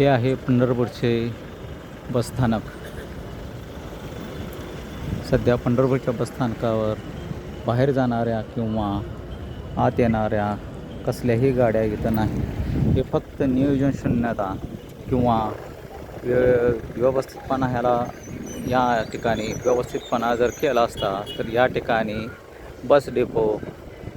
हे आहे पंढरपूरचे बसस्थानक सध्या पंढरपूरच्या बसस्थानकावर बाहेर जाणाऱ्या किंवा आत येणाऱ्या कसल्याही गाड्या इथं नाही. हे फक्त नियोजन शून्यता किंवा व्य- व्यवस्थितपणा ह्याला या ठिकाणी व्यवस्थितपणा जर केला असता तर या ठिकाणी बस डेपो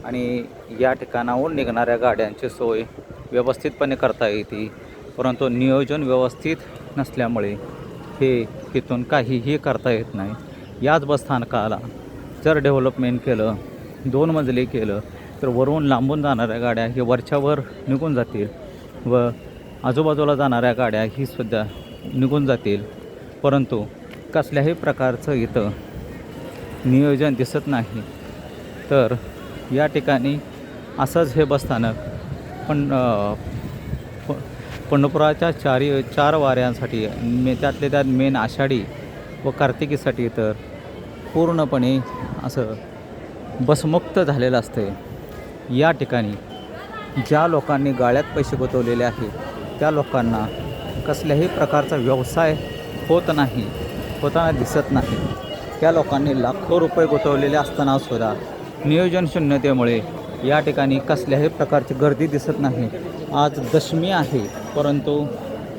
आणि या ठिकाणाहून निघणाऱ्या गाड्यांची सोय व्यवस्थितपणे करता येते. परंतु नियोजन व्यवस्थित नसल्यामुळे हे तिथून काहीही करता येत नाही. याच बसस्थानकाला जर डेव्हलपमेंट केलं दोन मजली केलं तर वरून लांबून जाणाऱ्या गाड्या हे वरच्यावर निघून जातील व आजूबाजूला जाणाऱ्या गाड्या ही सुद्धा निघून जातील. परंतु कसल्याही प्रकारचं इथं नियोजन दिसत नाही. तर या ठिकाणी असंच हे बसस्थानक पण पंढरपुराच्या चारी चार वाऱ्यांसाठी मे त्यातले त्यात मेन आषाढी व कार्तिकीसाठी तर पूर्णपणे असं बसमुक्त झालेलं असते या ठिकाणी ज्या लोकांनी गाळ्यात पैसे गुंतवलेले आहेत त्या लोकांना कसल्याही प्रकारचा व्यवसाय होत नाही होताना दिसत नाही. त्या लोकांनी लाखो रुपये गुंतवलेले असताना सुद्धा नियोजन शून्यतेमुळे या ठिकाणी कसल्याही प्रकारची गर्दी दिसत नाही. आज दशमी आहे परंतु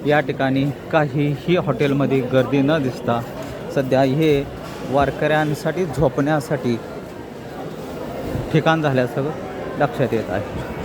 या ठिकाणी काहीही हॉटेलमध्ये गर्दी न दिसता सध्या हे वारकऱ्यांसाठी झोपण्यासाठी ठिकाण झाल्याचं लक्षात येत आहे.